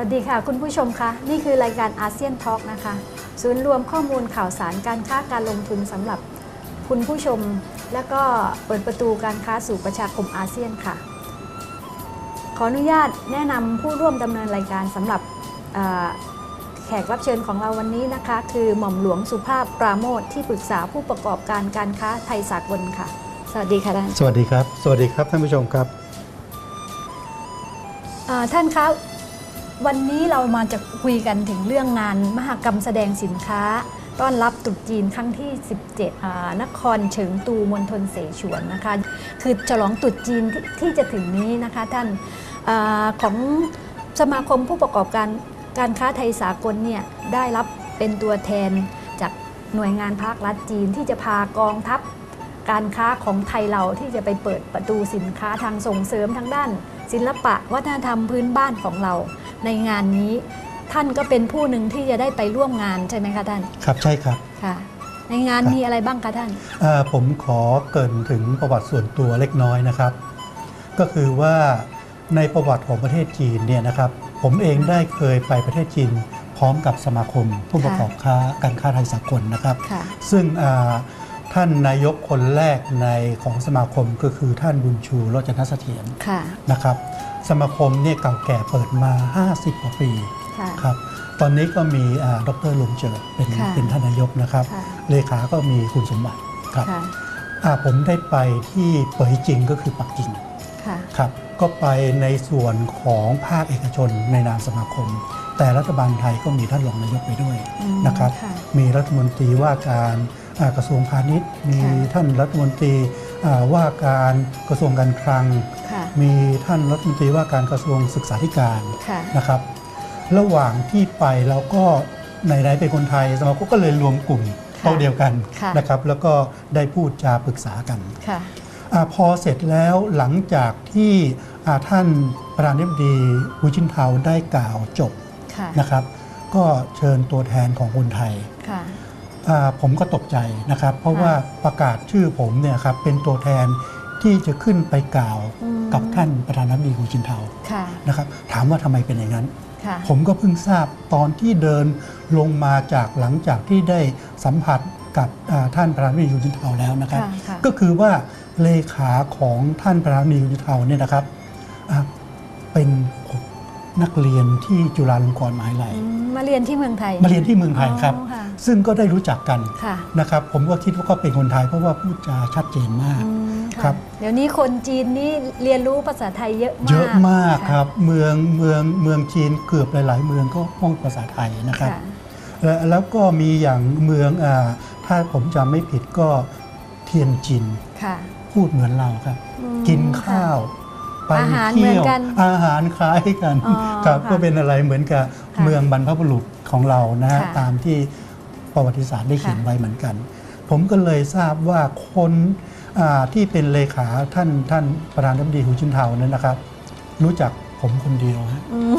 วัสดีค่ะ คุณผู้ชมคะนี่คือรายการอาเซียนทอล์กนะคะ ศูนย์รวมข้อมูลข่าวสารการค้าการลงทุนสำหรับคุณผู้ชม และก็เปิดประตูการค้าสู่ประชาคมอาเซียนค่ะ ขออนุญาตแนะนำผู้ร่วมดำเนินรายการสำหรับเอ่อแขกรับเชิญของเราวันนี้นะคะ คือหม่อมหลวงสุภาพปราโมทที่ปรึกษาผู้ประกอบการการค้าไทยสากลค่ะ สวัสดีค่ะท่านสวัสดีครับ สวัสดีครับท่านผู้ชมครับอ่าท่านคะ วันนี้เรามาจะคุยกันถึงเรื่องงานมหกรรมแสดงสินค้า ต้อนรับตรุษจีนครั้งที่ 17 นครเฉิงตูมณฑลเสฉวนนะคะ คือฉลองตรุษจีนที่ที่จะถึงนี้นะคะท่านอาของสมาคมผู้ประกอบการการค้าไทยสากลเนี่ยได้รับเป็นตัวแทนจากหน่วยงานภาครัฐจีนที่จะพากองทัพการค้าของไทยเราที่จะไปเปิดประตูสินค้าทางส่งเสริมทางด้าน ศิลปะวัฒนธรรมพื้นบ้านของเราในงานนี้ ท่านก็เป็นผู้หนึ่งที่จะได้ไปร่วมงานใช่ไหมคะท่านครับใช่ครับค่ะ ในงานครับมีอะไรบ้างคะท่านเอ่อผมขอเกรินถึงประวัติส่วนตัวเล็กน้อยนะครับ ก็คือว่าในประวัติของประเทศจีนเนี่ยนะครับผมเองได้เคยไปประเทศจีนพร้อมกับสมาคมผู้ประกอบค้าการค้าไทยสากลนะครับค่ะซึ่งอ่า ท่านนายกคนแรกในของสมาคมก็คือท่านบุญชูโรจนเสถียรค่ะนะครับ สมาคมเนี่ยเก่าแก่เปิดมา 50 กว่าปีค่ะครับตอนนี้ก็มีอ่าดรลุงเจิดเป็นค่ะเป็นท่านนายกนะครับค่ะเลขาก็มีคุณสมบัติครับค่ะอ่าผมได้ไปที่เปยจิงก็คือปักกิ่งค่ะครับก็ไปในส่วนของภาคเอกชนในนามสมาคม แต่รัฐบาลไทยก็มีท่านรองนายกไปด้วยอืมนะครับค่ะมีรัฐมนตรีว่าการอ่า กระทรวงพาณิชย์ มีค่ะท่านรัฐมนตรีอ่าว่าการกระทรวงการคลังค่ะมีท่านรัฐมนตรีว่าการกระทรวงศึกษาธิการค่ะนะครับ ระหว่างที่ไปเราก็ในไหนๆเป็นคนไทยสมาคมก็เลยรวมกลุ่มโต๊ะเดียวกันค่ะนะครับ แล้วก็ได้พูดจาปรึกษากันค่ะอาพอเสร็จแล้วหลังจากที่อ่าท่านประธานาธิบดีฮูจินเทาได้กล่าวจบค่ะนะครับ ก็เชิญตัวแทนของคนไทยค่ะอ่า ผมก็ตกใจนะครับ เพราะค่ะว่าประกาศชื่อผมเนี่ยครับเป็นตัวแทนที่จะขึ้นไปกล่าวอืมกับท่านประธานาธิบดีฮูจินเทาค่ะนะครับ ถามว่าทำไมเป็นอย่างนั้นค่ะผมก็เพิ่งทราบตอนที่เดินลงมาจากหลังจากที่ได้สัมผัสกับอ่าท่านประธานาธิบดีฮูจินเทาแล้วนะครับค่ะค่ะก็คือว่าเลขาของท่านประธานาธิบดีฮูจินเทาเนี่ยนะครับอะเป็น นักเรียนที่จุฬาลงกรณ์มหาวิทยาลัยอืมมาเรียนที่เมืองไทย มาเรียนที่เมืองไทยครับ อ๋อค่ะซึ่งก็ได้รู้จักกันค่ะ นะครับผมก็คิดว่าก็เป็นคนไทยเพราะว่าพูดจาชัดเจนมากอืมะครับ เดี๋ยวนี้คนจีนนี่เรียนรู้ภาษาไทยเยอะมากเยอะมากะครับเมืองเมืองเมืองจีนเกือบหลาย ๆ เมืองก็พูดภาษาไทยนะครับ ค่ะ และแล้วก็มีอย่างเมืองอาถ้าผมจำไม่ผิดก็เทียนจินค่ะ พูดเหมือนเราครับ อืมกินข้าว ไปอาหารเที่เหมืยอนวกันอาหารคล้ายกันอ๋อครับค่ะก็เป็นอะไรเหมือนกับค่ะเมืองบรรพบุรุษของเรานะฮะค่ะตามที่ประวัติศาสตร์ได้เขียนค่ะ ไว้เหมือนกัน ผมก็เลยทราบว่าคนอ่าที่เป็นเลขาท่านท่านประธานาธิบดีฮูจินเทานั้นนะครับ รู้จัก ผมคนเดียวฮะอืม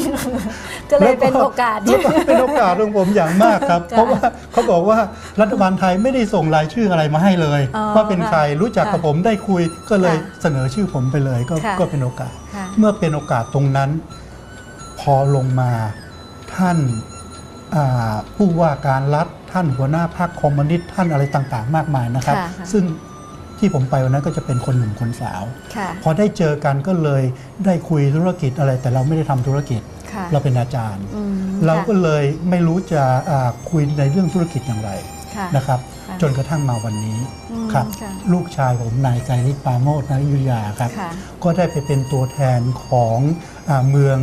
ก็เลยเป็นโอกาสแล้วก็เป็นโอกาสของผมอย่างมากครับค่ะเพราะว่าเขาบอกว่ารัฐบาลไทยไม่ได้ส่งรายชื่ออะไรมาให้เลยอ๋อว่าเป็นใครรู้จักกับค่ะผมได้คุยก็เลยค่ะเสนอชื่อผมไปเลยก็ค่ะก็เป็นโอกาสค่ะเมื่อเป็นโอกาสตรงนั้น พอลงมาท่านอ่าผู้ว่าการรัฐท่านหัวหน้าพรรคคอมมิวนิสต์ท่านอะไรต่างๆ มากมายนะครับค่ะค่ะซึ่ง ที่ผมไปวันนั้นก็จะเป็นคนหนุ่มคนสาวค่ะพอได้เจอกันก็เลยได้คุยธุรกิจอะไร แต่เราไม่ได้ทำธุรกิจค่ะเราเป็นอาจารย์อืมเราก็ค่ะเลยไม่รู้จะอ่าคุยในเรื่องธุรกิจอย่างไรค่ะนะครับค่ะจนกระทั่งมาวันนี้อืมครับค่ะลูกชายผมนายไกรฤทธิ์ปราโมทนายุทธยาครับค่ะก็ได้ไปเป็นตัวแทนของอาเมือง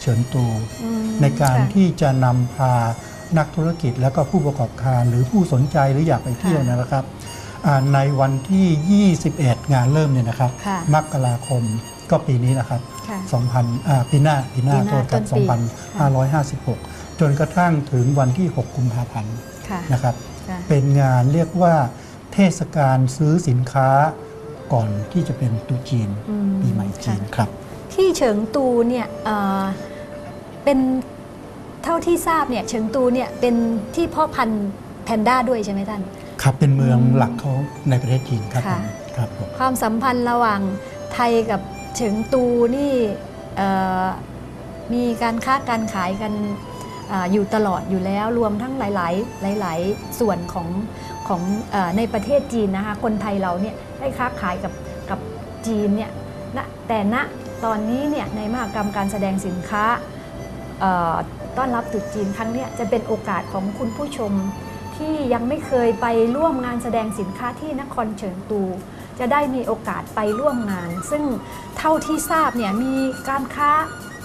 เฉินตูอืมในการค่ะที่จะนำพานักธุรกิจและก็ผู้ประกอบการหรือผู้สนใจหรืออยากไปเที่ยวค่ะนะครับอ่า ในวันที่ 21 งานเริ่มเนี่ยนะครับ ค่ะมกราคมก็ปีนี้นะครับค่ะ 2,000อ่าปีหน้าปีหน้าปีหน้าโทษครับต้นปี2,556 จนกระทั่งถึงวันที่ 6 กุมภาพันธ์ค่ะนะครับ ค่ะ เป็นงานเรียกว่าเทศกาลซื้อสินค้าก่อนที่จะเป็นตรุษจีนอืม ปีใหม่จีนค่ะครับ ที่เฉิงตูเนี่ยเอ่อเป็นเท่าที่ทราบเนี่ยเฉิงตูเนี่ยเป็นที่เพ่อพันธุ์แพนด้าด้วยใช่ไหมท่าน ครับเป็นเมืองอืมหลักเขาในประเทศจีนครับผค่ะมครับผมความสัมพันธ์ระหว่างไทยกับเฉิงตูนี่เอ่อมีการค้าการขายกันอาอยู่ตลอดอยู่แล้วรวมทั้งหลาย ๆ หลาย ๆ ส่วนของของเออในประเทศจีนนะคะคนไทยเราเนี่ยได้ค้าขายกับกับจีนเนี่ยณแต่ณตอนนี้เนี่ยในมหกรรมการแสดงสินค้าเอ่อต้อนรับตรุษจีนครั้งเนี้ยจะเป็นโอกาสของคุณผู้ชม ที่ยังไม่เคยไปร่วมงานแสดงสินค้าที่นครเฉิงตู จะได้มีโอกาสไปร่วมงาน ซึ่งเท่าที่ทราบเนี่ยมีการค้า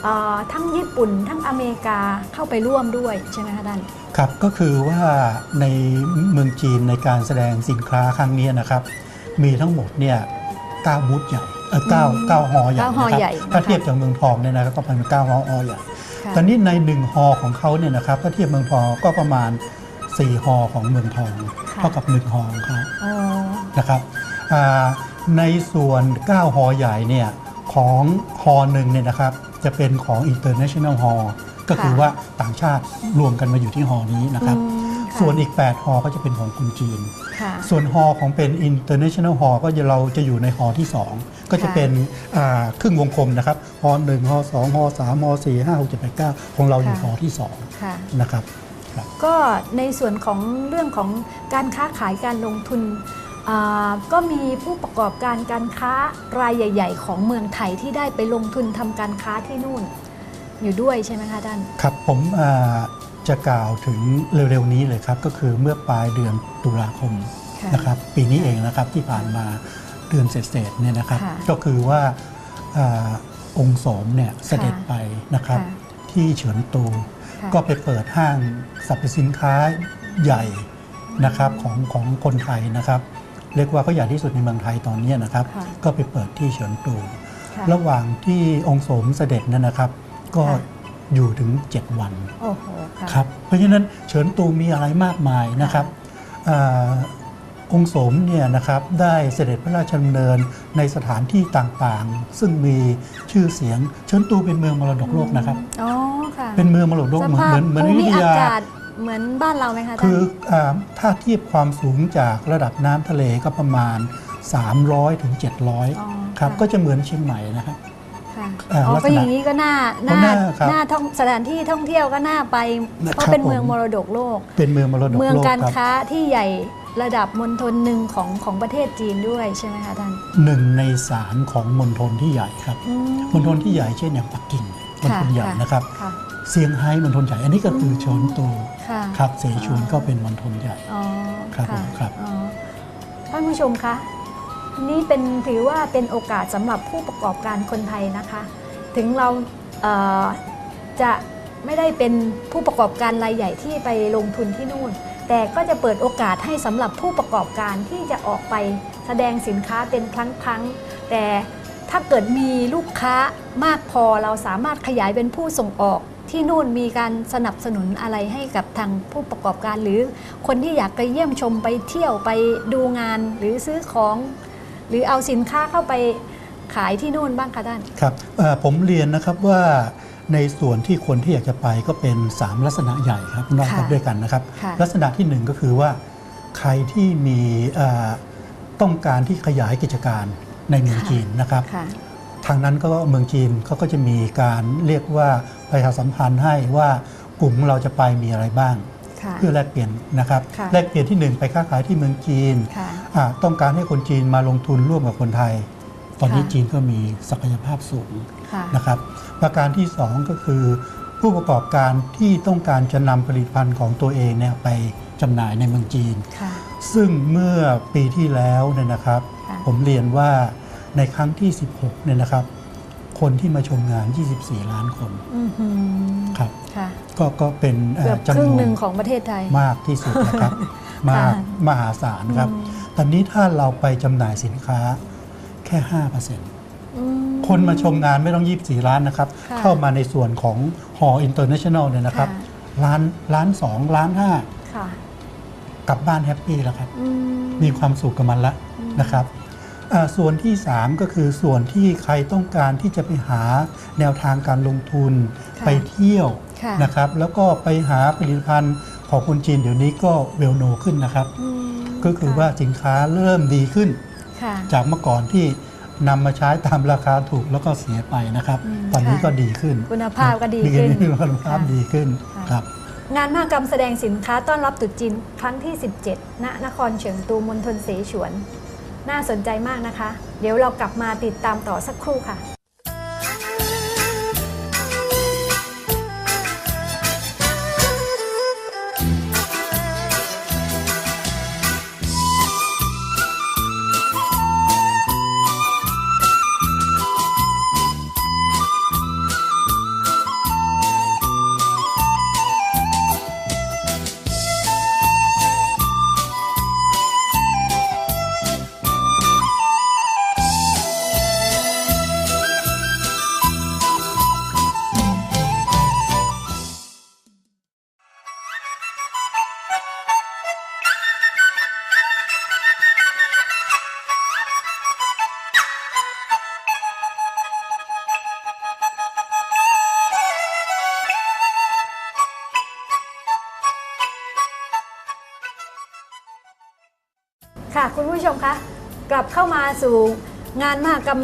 เอ่อทั้งญี่ปุ่น ทั้งอเมริกาเข้าไปร่วมด้วยใช่ไหมคะท่านครับก็คือว่าในเมืองจีนในการแสดงสินค้าครั้งนี้นะครับ มีทั้งหมดเนี่ย9บูธใหญ่เออเก้าอืมเก้าฮอใหญ่เก้าฮอนะคใหญ่รับนะคะถ้าเทียบจากเมืองทองเนี่ยนะครับก็ประมาณเก้าฮอใหญ่ค่ะตอนนี้ในหนึ่งฮอของเขาเนี่ยนะครับถ้าเทียบเมืองทองก็ประมาณ 4 ฮอของเมืองทองค่ะเท่ากับ 1 ฮอของเขาอ๋อนะครับอ่าในส่วน 9 ฮอใหญ่เนี่ยของฮอหนึ่งเนี่ยนะครับจะเป็นของ International Hall ก็คือว่าต่างชาติรวมกันมาอยู่ที่ฮอนี้นะครับอืมค่ะส่วนอีก 8 ฮอก็จะเป็นของคนจีนค่ะส่วนฮอของเป็น International Hall ก็จะเราจะอยู่ในฮอที่ 2 ก็จะค่ะเป็นอ่าครึ่งวงกลมนะครับฮอหนึ่งฮอสองฮอสามฮอสี่ห้าหกเจ็ดแปดเก้าของเราอยู่ค่ะฮอที่ค่ะ2นะครับ ก็ในส่วนของเรื่องของการค้าขายการลงทุนอ่าก็มีผู้ประกอบการการค้ารายใหญ่ ๆ ของเมืองไทยที่ได้ไปลงทุนทำการค้าที่นู่น อยู่ด้วยใช่ไหมคะท่านครับผมอ่าจะกล่าวถึงเร็วๆนี้เลยครับ ก็คือเมื่อปลายเดือนตุลาคมค่ะนะครับ ปีนี้เองนะครับที่ผ่านมาเดือนเศษๆเนี่ยนะครับค่ะก็คือว่าอาองค์สมเนี่ยเสด็จไปนะครับค่ะที่เฉินตูค่ะ ก็ไปเปิดห้างสรรพสินค้าใหญ่นะครับของของคนไทยนะครับเรียกว่าก็ใหญ่ที่สุดในเมืองไทยตอนนี้นะครับค่ะก็ไปเปิดที่เฉินตูค่ะระหว่างที่องค์สมเสด็จนั่นนะครับ ก็ค่ะอยู่ถึง 7 วันโอ้โหค่ะครับเพราะฉะนั้นเฉินตูมีอะไรมากมายนะครับ อาองค์สมเนี่ยนะครับได้เสด็จพระราชดำเนินในสถานที่ต่างๆ ซึ่งมีชื่อเสียงเฉินตูเป็นเมืองมรดกโลกนะครับ อ๋อค่ะเป็นเมืองมรดกโลกสเหมือนภาพเหมือนเหมือนอภูยุมิธอายากาศเหมือนบ้านเราไหมคะท่านคืออาถ้าเทียบความสูงจากระดับน้ำทะเลก็ประมาณ 300ถึงอ๋อ700ครับค่ะก็จะเหมือนเชียงใหม่นะครับ ค่ะอ่าอ๋อลักษณะก็อย่างนี้ก็น่าก็น่าน่าครับน่าท่องสถานที่ท่องเที่ยวก็น่าไปนะเพราะครับเป็นเมืองผม มรดกโลก เป็นเมืองมรดกเมืองโลกการครับ ค้าที่ใหญ่ ระดับมณฑลหนึ่งของของประเทศจีนด้วยใช่ไหมคะท่านหนึ่งในสารของมณฑลที่ใหญ่ครับอืมมณฑลที่ใหญ่เช่นอย่างปักกิ่งมณฑลใหญ่ค่ะนะครับค่ะเซี่ยงไฮ้มณฑลใหญ่ อันนี้ก็คือเฉินตูค่ะครับเสฉวนก็เป็นมณฑลใหญ่อ๋อครับะผมครับอ๋อท่านผู้ชมคะนี่เป็นถือว่าเป็นโอกาสสำหรับผู้ประกอบการคนไทยนะคะ ถึงเราเอ่อจะไม่ได้เป็นผู้ประกอบการรายใหญ่ที่ไปลงทุนที่นู่น แต่ก็จะเปิดโอกาสให้สำหรับผู้ประกอบการที่จะออกไปแสดงสินค้าเป็นครั้งๆ แต่ถ้าเกิดมีลูกค้ามากพอเราสามารถขยายเป็นผู้ส่งออกที่นู่นมีการสนับสนุนอะไรให้กับทางผู้ประกอบการ หรือคนที่อยากไปเยี่ยมชมไปเที่ยวไปดูงานหรือซื้อของ หรือเอาสินค้าเข้าไปขายที่นู่นบ้างคะท่านครับผมเรียนนะครับว่า ในส่วนที่คนที่อยากจะไปก็เป็น 3 ลักษณะใหญ่ครับนอกจากค่ะด้วยกันนะครับค่ะลักษณะที่หนึ่งก็คือว่าใครที่มีเอ่อต้องการที่ขยายกิจการในเมืองค่ะจีนนะครับค่ะทางนั้นก็เมืองจีนเขาก็จะมีการเรียกว่าประชาสัมพันธ์ให้ว่ากลุ่มเราจะไปมีอะไรบ้างค่ะเพื่อแลกเปลี่ยนนะครับค่ะแลกเปลี่ยนที่หนึ่งไปค้าขายที่เมืองจีนค่ะอ่าต้องการให้คนจีนมาลงทุนร่วมกับคนไทย ตอนนี้ค่ะจีนก็มีศักยภาพสูงค่ะนะครับ ประการที่สองก็คือผู้ประกอบการที่ต้องการจะนำผลิตภัณฑ์ของตัวเองเนี่ยไปจำหน่ายในเมืองจีนค่ะซึ่งเมื่อปีที่แล้วเนี่ยนะครับค่ะผมเรียนว่าในครั้งที่ 16เนี่ยนะครับ คนที่มาชมงาน 24 ล้านคนอือหือครับค่ะก็ก็เป็นเอ่อเกือบคจำรึ่นงวหนนึ่งของประเทศไทยมากที่สุดนะครับ มากค่ะมหาศาลครับอืมตอนนี้ถ้าเราไปจำหน่ายสินค้า แค่5%อืมคนมาชมงานไม่ต้อง 24 ล้านนะครับค่ะเข้ามาในส่วนของหออินเตอร์เนชั่นแนลเนี่ยนะครับค่ะล้านล้านสองล้านห้าค่ะกลับบ้านแฮปปี้แล้วครับอืมมีความสุขกับมันละอืมนะครับอ่าส่วนที่ 3 ก็คือส่วนที่ใครต้องการที่จะไปหาแนวทางการลงทุนค่ะไปเที่ยวค่ะนะครับ แล้วก็ไปหาผลิตภัณฑ์ของคนจีนเดี๋ยวนี้ก็เวลโนขึ้นนะครับอืมก็คือว่าสินค้าเริ่มดีขึ้นค่ะ จากเมื่อก่อนที่นำมาใช้ตามราคาถูกแล้วก็เสียไปนะครับอืมตอนนี้ค่ะก็ดีขึ้น คุณภาพก็ดีขึ้นคุณภาพดีขึ้นค่ะครับงานมหกรรมแสดงสินค้าต้อนรับตรุษจีนครั้งที่ 17 ณ นครเฉิงตูมณฑลเสฉวน น่าสนใจมากนะคะ เดี๋ยวเรากลับมาติดตามต่อสักครู่ค่ะ ค่ะ คุณผู้ชมคะกลับเข้ามาสู่งานมหกรรม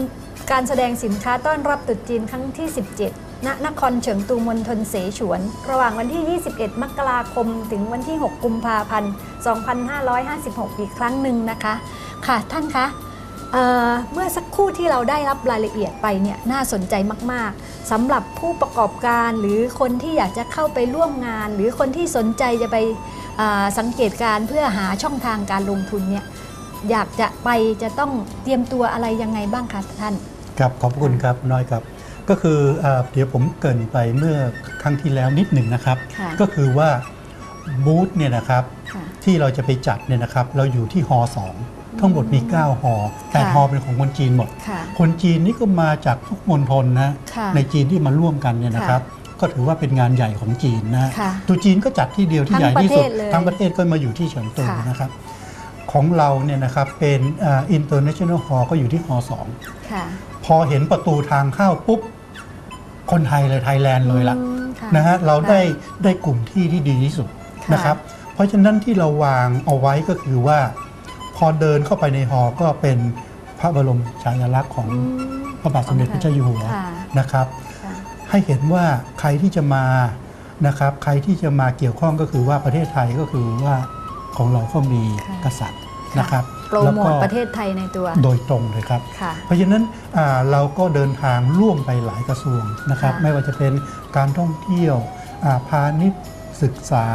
การแสดงสินค้าต้อนรับตรุษจีนครั้งที่ 17 ณ นครเฉิงตูมณฑลเสฉวน ระหว่างวันที่ 21 มกราคม ถึงวันที่ 6 กุมภาพันธ์ 2556 อีกครั้งหนึ่งนะคะ ค่ะท่านคะเเมื่อสักครู่ที่เราได้รับรายละเอียดไปเนี่ยน่าสนใจมาก ๆสำหรับผู้ประกอบการหรือคนที่อยากจะเข้าไปร่วมงาน หรือคนที่สนใจจะไปสังเกตการเพื่อหาช่องทางการลงทุนเนี่ย อยากจะไปจะต้องเตรียมตัวอะไรยังไงบ้างคะท่าน ครับขอบคุณครับน้อยครับ ก็คืออ่าเดี๋ยวผมเกรินไปเมื่อครั้งที่แล้วนิดหนึ่งนะครับค่ะก็คือว่าบูธเนี่ยนะครับค่ะที่เราจะไปจัดเนี่ยนะครับเราอยู่ที่ฮอสองทั้งหมดมี9ฮอแต่ค่ะฮอเป็นของคนจีนหมดค่ะคนจีนนี่ก็มาจากทุกมณฑลนะค่ะในจีนที่มาร่วมกันเนี่ยนะครับ ก็ถือว่าเป็นงานใหญ่ของจีนนะค่ะตัวจีนก็จัดที่เดียวที่ทั้งใหญ่ที่สุดประเทศเลยทั้งประเทศก็มาอยู่ที่เฉิงตูค่ะนะครับ ของเราเนี่ยนะครับเป็นอ่า international hall ก็อยู่ที่ฮอสองค่ะพอเห็นประตูทางเข้าปุ๊บ คนไทยเลยไทยแลนด์เลยละอืมค่นะฮะเราค่ะได้ได้กลุ่มที่ที่ดีที่สุดค่ะนะครับ เพราะฉะนั้นที่เราวางเอาไว้ก็คือว่า พอเดินเข้าไปในฮอลล์ก็เป็นพระบรมฉายาลักษณ์ของอืมพระบาทสมเด็จพระเจ้าอยู่หัวค่ะนะครับค่ะให้เห็นว่าใครที่จะมานะครับ ใครที่จะมาเกี่ยวข้องก็คือว่าประเทศไทยก็คือว่าของเราก็มีค่ะกษัตริย์ นะครับโปรแล้วโมก็ทประเทศไทยในตัว โดยตรงเลยครับค่ะเพราะฉะนั้นอ่าเราก็เดินทางร่วมไปหลายกระทรวงนะครับค่ะไม่ว่าจะเป็นการท่องเที่ยวอ่าพาณิชย์ศึกษา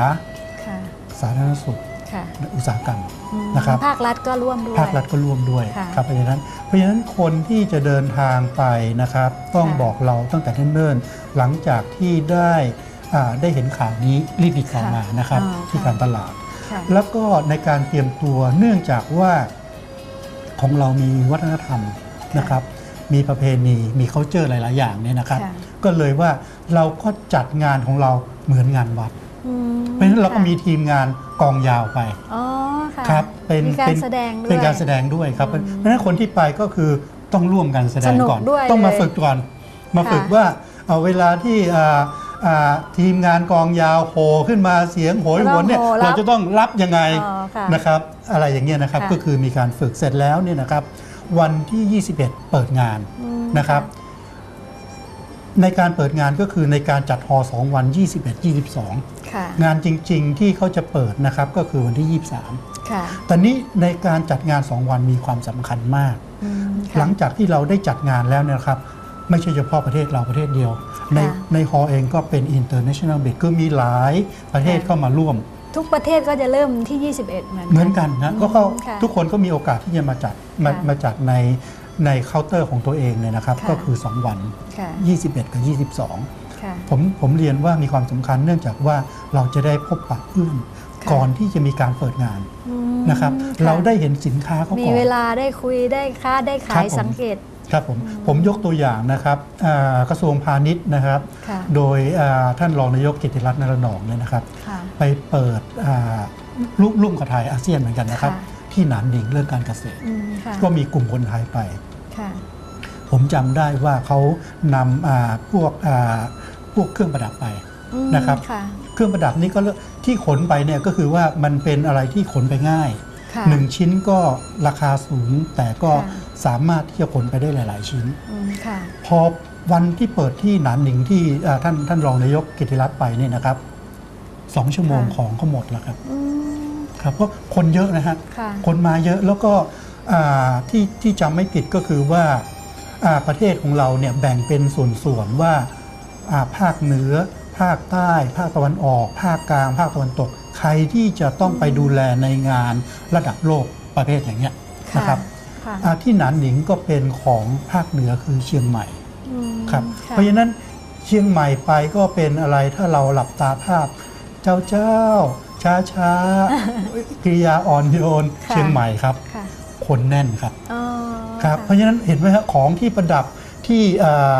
ค่ะสาธารณสุขค่ะและอุตสาหกรรมอืมนะครับภาครัฐก็ร่วมด้วยภาครัฐก็ร่วมด้วยค่ะครับเพราะฉะนั้นเพราะฉะนั้นคนที่จะเดินทางไปนะครับ ต้องค่ะบอกเราตั้งแต่เนิ่นๆหลังจากที่ได้อ่าได้เห็นข่าวนี้รีบติดต่อมานะครับอ๋อที่ค่ะการตลาดค่ะ แล้วก็ในการเตรียมตัวเนื่องจากว่าของเรามีวัฒนธรรมนะครับ มีประเพณีมี c u เจอร์หลาย ๆ อย่างเนี่ยนะครับค่ะก็เลยว่าเราก็จัดงานของเราเหมือนงานวัดอืมเพราะฉะนั้นเราก็ค่ะมีทีมงานกองยาวไปอ๋อค่ะครับเป็นมีการเป็นแสดงด้วยเป็นการแสดงด้วยครับอืมเพราะฉะนั้นคนที่ไปก็คือต้องร่วมกันแสดสงนุกก่อนด้วยต้องมาเลยฝึกก่อน มาค่ะฝึกว่าเอาเวลาที่อ่าอ่า ทีมงานกองยาวโหขึ้นมาเสียงโหยหวนเนี่ยต้องโหรับเราจะต้องรับยังไงอ๋อค่ะนะครับอะไรอย่างเงี้ยนะครับค่ะก็คือมีการฝึกเสร็จแล้วเนี่ยนะครับวันที่ 21 เปิดงานอืมนะครับในการเปิดงานก็คือในการจัดฮอสองวัน 21 22ค่ะงานจริง ๆ ที่เขาจะเปิดนะครับก็คือวันที่ 23ค่ะตอนนี้ในการจัดงาน 2 วันมีความสำคัญมากอืมค่ะหลังจากที่เราได้จัดงานแล้วเนี่ยนะครับ ไม่ใช่เฉพาะประเทศเราประเทศเดียว ในค่ะในฮอลเองก็เป็น international b i d คือมีหลายประเทศค่ะเข้ามาร่วม ทุกประเทศก็จะเริ่มที่ 21 เหมือนเหมือนกันนะก็เขาค่ะทุกคนก็มีโอกาสที่จะมาจัดมาค่ะมาจัดในในเคาน์เตอร์ของตัวเองเนี่ยนะครับค่ะก็คือ 2 วันค่ะ21 กับ 22ค่ะผมผมเรียนว่ามีความสำคัญเนื่องจากว่าเราจะได้พบปะเพื่อนค่ะก่อนที่จะมีการเปิดงานอืมนะครับะเราได้เห็นสินค้าเขามีก่อนเวลาได้คุยได้ค้าได้ครัขายบผมสังเกต ครับผมผมยกตัวอย่างนะครับอ่ากระทรวงพาณิชย์นะครับค่ะโดยอ่าท่านรองนายกกิติรัตน์นรนองเนี่ยนะครับค่ะไปเปิดอ่าลุรุ่มกับไทยอาเซียนเหมือนกันนะครับค่ะที่หนานหนิงเรื่องการเกษตรอืมค่ะก็มีกลุ่มคนไทยไปค่ะผมจำได้ว่าเขานำอ่าพวกอ่าพวกเครื่องประดับไปอืมนะครับค่ะเครื่องประดับนี้ก็เลือกที่ขนไปเนี่ยก็คือว่ามันเป็นอะไรที่ขนไปง่ายค่ะ หนึ่งชิ้นก็ราคาสูง แต่ก็ค่ะสามารถที่จะขนไปได้หลาย ๆ ชิ้นอืมค่ะพอวันที่เปิดที่หนานหนิงที่อ่าท่านท่านรองนายกกิติรัตน์ไปเนี่ยนะครับสองชั่วโมงค่ะของก็หมดแล้วครับอืมครับเพราะคนเยอะนะฮะค่ะคนมาเยอะแล้วก็อ่าที่ที่จำไม่ผิดก็คือว่าอ่าประเทศของเราเนี่ยแบ่งเป็นส่วน ๆว่าอ่าภาคเหนือ ภาคใต้ ภาคตะวันออก ภาคกลาง ภาคตะวันตก ใครที่จะต้องไปดูแลในงานระดับโลกประเภทอย่างเงี้ยนะครับค่ะอ่าที่หนานหนิงก็เป็นของภาคเหนือคือเชียงใหม่อืมครับค่เพราะฉะนั้นเชียงใหม่ไปก็เป็นอะไรถ้าเราหลับตาภาพ เจ้าเจ้าช้าช้าๆกิริยาอ่อนโยนค่ะเชียงใหม่ครับค่ะคนแน่นครับอ๋อครับ เพค่ะราะฉะนั้นเห็นไหมครับของที่ประดับที่อ่า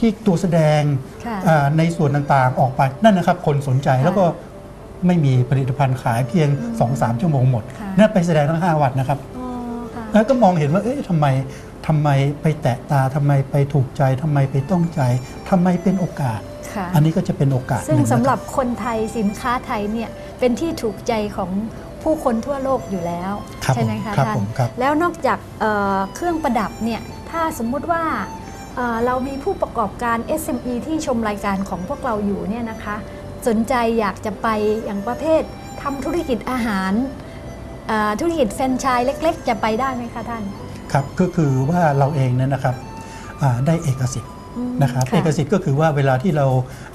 ที่ตัวแสดงค่ะอ่าในส่วนต่างๆออกไปนั่นนะครับ คนสนใจค่ะแล้วก็ ไม่มีผลิตภัณฑ์ขายเพียงอืม2-3 ชั่วโมงหมดค่ะนั่นไปแสดงทั้ง 5 วันนะครับอ๋อค่ะแล้วก็มองเห็นว่าเอ๊ะทำไมทำไมไปแตะตาทำไมไปถูกใจทำไมไปต้องใจทำไมเป็นโอกาสค่ะอันนี้ก็จะเป็นโอกาส ซึ่งนึ่นะสำหรับคคนไทยสินค้าไทยเนี่ยเป็นที่ถูกใจของผู้คนทั่วโลกอยู่แล้วครับใช่ไหมคะครับท่านผมครับแล้วนอกจากเอ่อเครื่องประดับเนี่ยถ้าสมมุติว่าเอ่อเรามีผู้ประกอบการ SME ที่ชมรายการของพวกเราอยู่เนี่ยนะคะ สนใจอยากจะไปอย่างประเภททำธุรกิจอาหารเอ่อธุรกิจแฟรนไชส์เล็ก ๆ จะไปได้ไหมคะท่าน ครับก็คือว่าเราเองเนยนะครับอ่าได้เอกสิทธิ์อืมนะครับเอกสิทธิ์ก็คือว่าเวลาที่เรา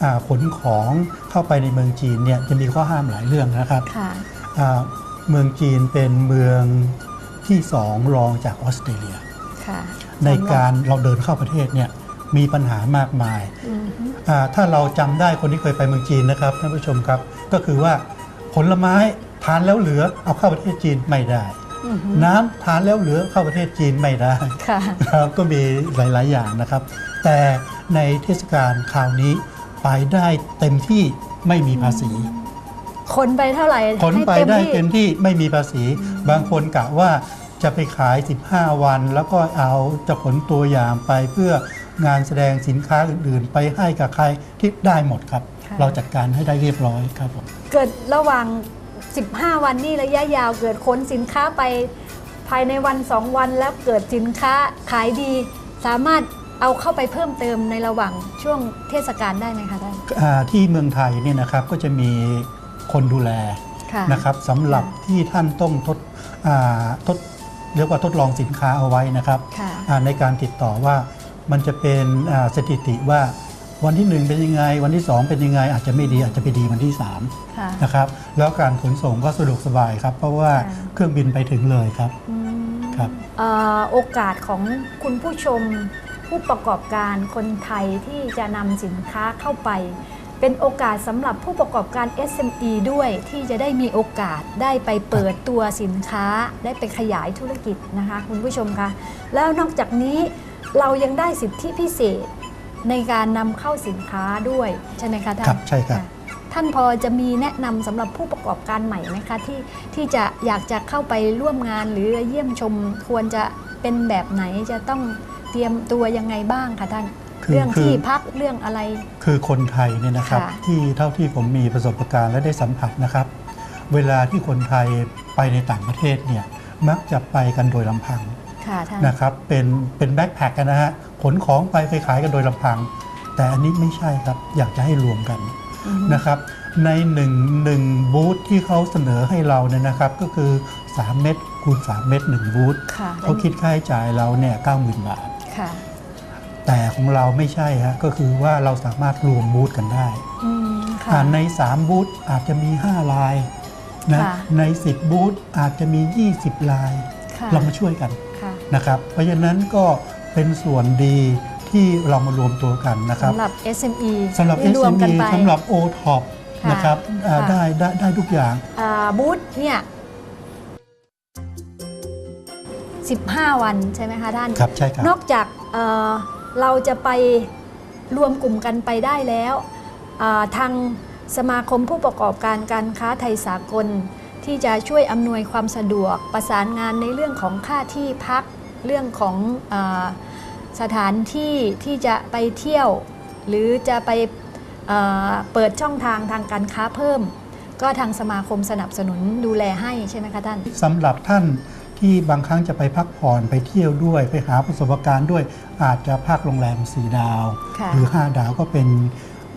อ่าขนของเข้าไปในเมืองจีนเนี่ยจะมีข้อห้ามหลายเรื่องนะครับค่ะอ่าเมืองจีนเป็นเมืองที่สองรองจากออสเตรเลียค่ะในการเราเดินเข้าประเทศเนี่ย มีปัญหามากมายอืมฮึอ่าถ้าเราจำได้คนที่เคยไปเมืองจีนนะครับท่านผู้ชมครับ ก็คือว่าผลไม้ทานแล้วเหลือเอาเข้าประเทศจีนไม่ได้อืมฮึน้ำทานแล้วเหลือเข้าประเทศจีนไม่ได้ค่ะครับก็มีหลาย ๆ อย่างนะครับ แต่ในเทศกาลคราวนี้ไปได้เต็มที่ไม่มีภาษีคนไปเท่าไหร่ขนไปให้ได้ที่เต็มที่ไม่มีภาษี บางคนกะว่าจะไปขาย 15 วัน แล้วก็เอาจะขนตัวอย่างไปเพื่อ งานแสดงสินค้าอื่นๆ ไปให้กับใครที่ได้หมดครับ ค่ะ เราจัดการให้ได้เรียบร้อยครับผม เกิดระหว่าง 15 วันนี่ระยะยาวเกิดขนสินค้าไปภายในวัน 2 วันแล้วเกิดสินค้าขายดี สามารถเอาเข้าไปเพิ่มเติมในระหว่างช่วงเทศกาลได้ไหมคะท่าน อ่าที่เมืองไทยเนี่ยนะครับก็จะมีคนดูแลค่ะนะครับสำหรับที่ท่านต้องทดอ่าทดเรียกว่าทดลองสินค้าเอาไว้นะครับค่ะ อ่าในการติดต่อว่า มันจะเป็นอ่าสถิติว่าวันที่หนึ่งเป็นยังไง วันที่สองเป็นยังไง อาจจะไม่ดีอาจจะไปดีวันที่สามค่ะนะครับแล้วการขนส่งก็สะดวกสบายครับ เพราะว่าค่ะเครื่องบินไปถึงเลยครับอืมครับเอ่อโอกาสของคุณผู้ชมผู้ประกอบการคนไทยที่จะนำสินค้าเข้าไป เป็นโอกาสสำหรับผู้ประกอบการ SME ด้วยที่จะได้มีโอกาสได้ไปเปิดตัวสินค้า ได้ไปขยายธุรกิจนะคะ คุณผู้ชมคะแล้วนอกจากนี้ เรายังได้สิทธิพิเศษในการนำเข้าสินค้าด้วยใช่ไหมคะท่านครับใช่ครับะท่านพอจะมีแนะนำสำหรับผู้ประกอบการใหม่ไหมคะที่ที่จะอยากจะเข้าไปร่วมงานหรือเยี่ยมชมควรจะเป็นแบบไหนจะต้องเตรียมตัวยังไงบ้างคะท่านคือเรื่องคือที่พักเรื่องอะไร คือคนไทยเนี่ยนะครับค่ะที่เท่าที่ผมมีประสบการณ์และได้สัมผัสนะครับ เวลาที่คนไทยไปในต่างประเทศเนี่ยมักจะไปกันโดยลำพัง ค่ะท่าน นะครับ เป็นเป็นแบ็คแพคกันนะฮะขนของไปไปขายกันโดยลำพัง แต่อันนี้ไม่ใช่ครับ อยากจะให้รวมกันอือฮึนะครับ ในหนึ่งหนึ่งบูธที่เขาเสนอให้เราเนี่ยนะครับ ก็คือ 3 เม็ดคูณ 3 เม็ด1บูธค่ะ เขาคิดค่าใช้จ่ายเราเนี่ย90,000บาท ค่ะแต่ของเราไม่ใช่ฮะก็คือว่าเราสามารถรวมบูธกันได้อืมค่ะ อ่าใน 3 บูธอาจจะมี 5 ลายนะค่ะ ใน 10 บูธอาจจะมี 20 ลาย ค่ะ เรามาช่วยกันค่ะ นะครับ เพราะฉะนั้นก็เป็นส่วนดีที่เรามารวมตัวกันนะครับสำหรับ SME สำหรับที่รวมกัน SME ไปสำหรับ o t o p ค่ะนะครับอ่าค่ะได้ได้ได้ทุกอย่างอ่าบูธเนี่ย15 วันใช่ไหมคะท่านครับใช่ครับนอกจากเอ่อเราจะไปรวมกลุ่มกันไปได้แล้วอ่าทางสมาคมผู้ประกอบการการค้าไทยสากล ที่จะช่วยอำนวยความสะดวกประสานงานในเรื่องของค่าที่พัก เรื่องของอาสถานที่ที่จะไปเที่ยว หรือจะไปเอ่อเปิดช่องทางทางการค้าเพิ่ม ก็ทางสมาคมสนับสนุนดูแลให้ใช่ไหมคะท่านสำหรับท่านที่บางครั้งจะไปพักผ่อนไปเที่ยวด้วย ไปหาประสบการณ์ด้วยอาจจะพักโรงแรม4ดาวค่ะหรือ 5 ดาวก็เป็น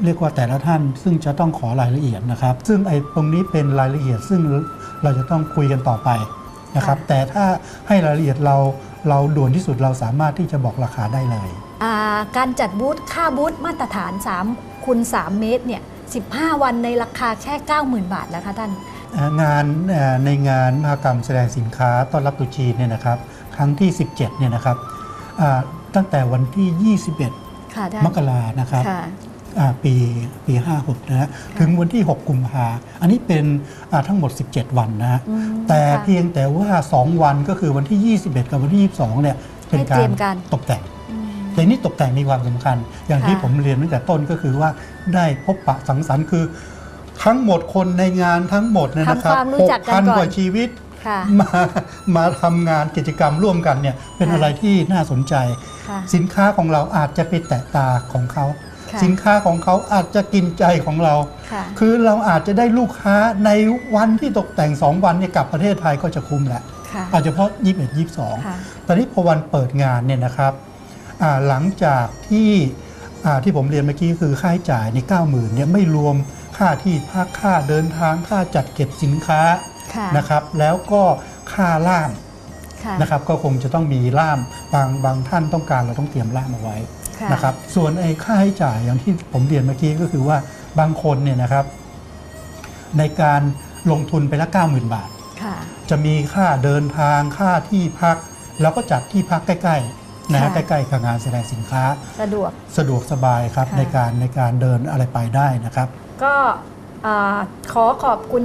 เรียกว่าแต่ละท่าน ซึ่งจะต้องขอรายละเอียดนะครับ ซึ่งไอ้ตรงนี้เป็นรายละเอียดซึ่งเราจะต้องคุยกันต่อไปนะครับ แต่ถ้าให้รายละเอียดเรา เราด่วนที่สุดเราสามารถที่จะบอกราคาได้เลย อ่าการจัดบูธค่าบูธมาตรฐาน3คูณ3เมตรเนี่ย15 วันในราคาแค่ 90,000 บาทแล้วคะท่านเอ่องานเอ่อในงานมหกรรมแสดงสินค้าต้อนรับตรุษจีนเนี่ยนะครับ ครั้งที่ 17เนี่ยนะครับอ่าตั้งแต่วันที่ 21ค่ะท่านมกรานะครับค่ะอ่า ปีปี56นะฮะถึงวันที่ 6 กุมภาอันนี้เป็นอ่าทั้งหมด 17 วันนะฮะอืมแต่ค่ะเพียงแต่ว่า 2 วันก็คือวันที่ 21 กับวันที่ 22เนี่ยเป็นให้กาเตรีรยมการตกแต่งอืมแต่นี่ตกแต่งมีความสำคัญ อย่างที่ค่ะผมเรียนตั้งแต่ต้นก็คือว่าได้พบปะสังสรรค์คือ ทั้งหมดคนในงานทั้งหมดเนี่ยนะครับทำความรู้จักกัน6,000ก่อนกว่าชีวิตค่ะมามาทำงานกิจกรรมร่วมกันเนี่ยเป็นค่ะอะไรที่น่าสนใจค่ะสินค้าของเราอาจจะไปแตะตาของเขาค่ะ สินค้าของเขาอาจจะกินใจของเราค่ะคือเราอาจจะได้ลูกค้าในวันที่ตกแต่ง 2 วันเนี่ยกลับประเทศไทยก็จะคุ้มแหละค่ะอาจจะเพราะ21 22ค่ะตอนนี้พอวันเปิดงานเนี่ยนะครับอ่าหลังจากที่อ่าที่ผมเรียนเมื่อกี้คือค่าใช้จ่ายใน 90,000เนี่ยไม่รวมค่าที่พักค่าเดินทางค่าจัดเก็บสินค้าค่ะนะครับ แล้วก็ค่าล่ามค่ะนะครับ ก็คงจะต้องมีล่ามบางบางท่านต้องการเราต้องเตรียมล่ามเอาไว้ค่ะ นะครับส่วนไอ้ค่าใช้จ่ายอย่างที่ผมเรียนเมื่อกี้ก็คือว่าบางคนเนี่ยนะครับ ในการลงทุนไปละ 90,000 บาทค่ะจะมีค่าเดินทางค่าที่พัก แล้วก็จัดที่พักใกล้ๆนะฮะค่ะใกล้ๆกับงานแสดงสินค้า สะดวกสะดวกสบายครับค่ะในการในการเดินอะไรไปได้นะครับ ก็อ่าขอขอบคุณ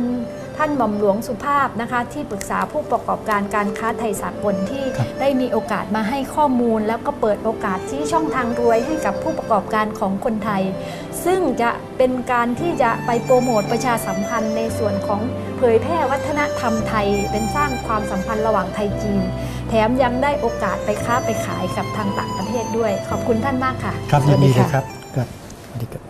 ท่านหม่อมหลวงสุภาพนะคะ ที่ปรึกษาผู้ประกอบการการค้าไทยสากลที่ครับได้มีโอกาสมาให้ข้อมูล แล้วก็เปิดโอกาสที่ช่องทางรวยให้กับผู้ประกอบการของคนไทย ซึ่งจะเป็นการที่จะไปโปรโมทประชาสัมพันธ์ในส่วนของเผยแพร่วัฒนธรรมไทย เป็นสร้างความสัมพันธ์ระหว่างไทยจีน แถมยังได้โอกาสไปค้าไปขายกับทางต่างประเทศด้วย ขอบคุณท่านมากค่ะ ครับสยิวันสดีดีเลยค่ะครับครับสวัสดีครับ